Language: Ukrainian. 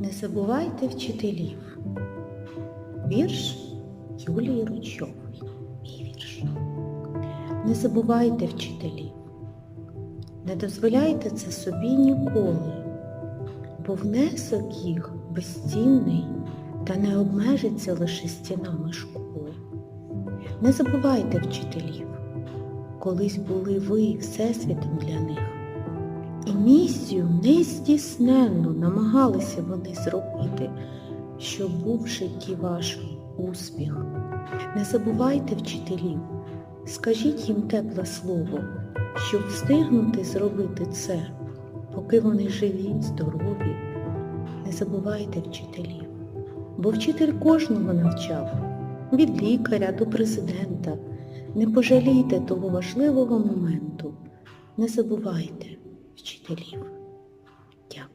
Не забувайте вчителів. Вірш Юлії Ручової. Мій вірш. Не забувайте вчителів. Не дозволяйте це собі ніколи, бо внесок їх безцінний та не обмежиться лише стінами школи. Не забувайте вчителів, колись були ви всесвітом для них. І місію нездійсненну намагалися вони зробити, щоб був в житті вашому успіх. Не забувайте вчителів, скажіть їм тепле слово, щоб встигнути зробити це, поки вони живі, здорові. Не забувайте вчителів, бо вчитель кожного навчав, від лікаря до президента. Не пожалійте того важливого моменту. Не забувайте вчителів.